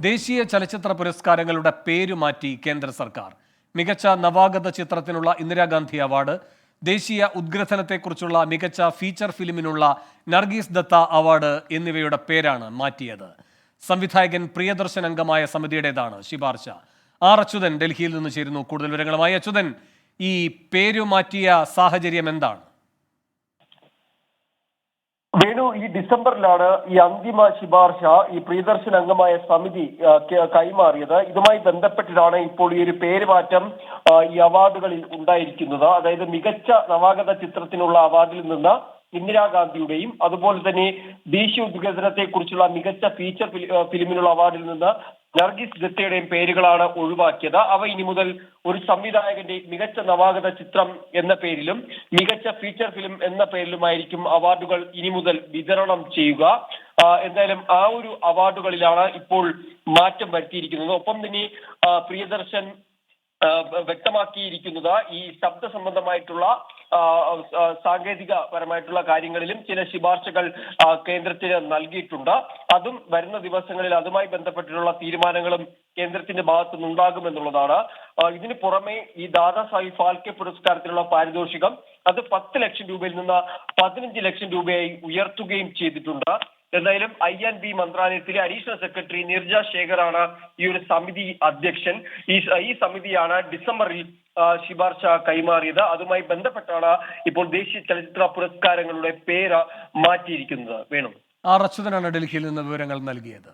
ദേശീയ ചലച്ചിത്ര പുരസ്കാരങ്ങളുടെ പേര് മാറ്റി കേന്ദ്ര സർക്കാർ. മികച്ച നവാഗത ചിത്രത്തിനുള്ള ഇന്ദിരാഗാന്ധി അവാർഡ് ദേശീയ ഉദ്ഗ്രഥനത്തെക്കുറിച്ചുള്ള മികച്ച ഫീച്ചർ ഫിലിമിനുള്ള നർഗീസ് ദത്ത അവാർഡ് എന്നിവയുടെ പേരാണ് മാറ്റിയത്. സംവിധായകൻ പ്രിയദർശൻ അംഗമായ സമിതിയുടേതാണ് ശിപാർശ. ആർ അച്യുതൻ ഡൽഹിയിൽ നിന്ന് ചേരുന്നു. കൂടുതൽ വിവരങ്ങളുമായി അച്യുതൻ ഈ പേരു മാറ്റിയ സാഹചര്യം എന്താണ്? വേണു ഈ ഡിസംബറിലാണ് ഈ അന്തിമ ശുപാർശ ഈ പ്രിയദർശൻ അംഗമായ സമിതി കൈമാറിയത്. ഇതുമായി ബന്ധപ്പെട്ടിട്ടാണ് ഇപ്പോൾ ഈ ഒരു പേരുമാറ്റം ഈ അവാർഡുകളിൽ ഉണ്ടായിരിക്കുന്നത്. അതായത് മികച്ച നവാഗത ചിത്രത്തിനുള്ള അവാർഡിൽ നിന്ന് ഇന്ദിരാഗാന്ധിയുടെയും അതുപോലെ തന്നെ ദേശീയ ഉദ്ഗ്രഥനത്തെ കുറിച്ചുള്ള മികച്ച ഫീച്ചർ ഫിലി- ഫിലിമിനുള്ള അവാർഡിൽ നിന്ന് നർഗീസ് ദത്തയുടെയും പേരുകളാണ് ഒഴിവാക്കിയത്. അവ ഇനി മുതൽ ഒരു സംവിധായകന്റെ മികച്ച നവാഗത ചിത്രം എന്ന പേരിലും മികച്ച ഫീച്ചർ ഫിലിം എന്ന പേരിലുമായിരിക്കും അവാർഡുകൾ ഇനി മുതൽ വിതരണം ചെയ്യുക. എന്തായാലും ആ ഒരു അവാർഡുകളിലാണ് ഇപ്പോൾ മാറ്റം വരുത്തിയിരിക്കുന്നത്. ഒപ്പം തന്നെ പ്രിയദർശൻ വ്യക്തമാക്കിയിരിക്കുന്നത് ഈ ശബ്ദ സംബന്ധമായിട്ടുള്ള സാങ്കേതിക പരമായിട്ടുള്ള കാര്യങ്ങളിലും ചില ശുപാർശകൾ കേന്ദ്രത്തിന് നൽകിയിട്ടുണ്ട്. അതും വരുന്ന ദിവസങ്ങളിൽ അതുമായി ബന്ധപ്പെട്ടിട്ടുള്ള തീരുമാനങ്ങളും കേന്ദ്രത്തിന്റെ ഭാഗത്തു നിന്നുണ്ടാകുമെന്നുള്ളതാണ് എന്നുള്ളതാണ്. ഇതിന് പുറമെ ഈ ദാദാ സാഹിബ് ഫാൽക്കെ പുരസ്കാരത്തിനുള്ള പാരിതോഷികം അത് പത്ത് ലക്ഷം രൂപയിൽ നിന്ന് പതിനഞ്ച് ലക്ഷം രൂപയായി ഉയർത്തുകയും ചെയ്തിട്ടുണ്ട്. എന്തായാലും ഐ ആൻഡ് ബി മന്ത്രാലയത്തിലെ അഡീഷണൽ സെക്രട്ടറി നിർജ ശേഖറാണ് ഈ ഒരു സമിതി അധ്യക്ഷൻ. ഈ ഈ സമിതിയാണ് ഡിസംബറിൽ ശിപാർശ കൈമാറിയത്. അതുമായി ബന്ധപ്പെട്ടാണ് ഇപ്പോൾ ദേശീയ ചലച്ചിത്ര പുരസ്കാരങ്ങളുടെ പേര് മാറ്റിയിരിക്കുന്നത്. വേണം. ആർ അച്യുതനാണ് ഡൽഹിയിൽ നിന്ന് വിവരങ്ങൾ നൽകിയത്.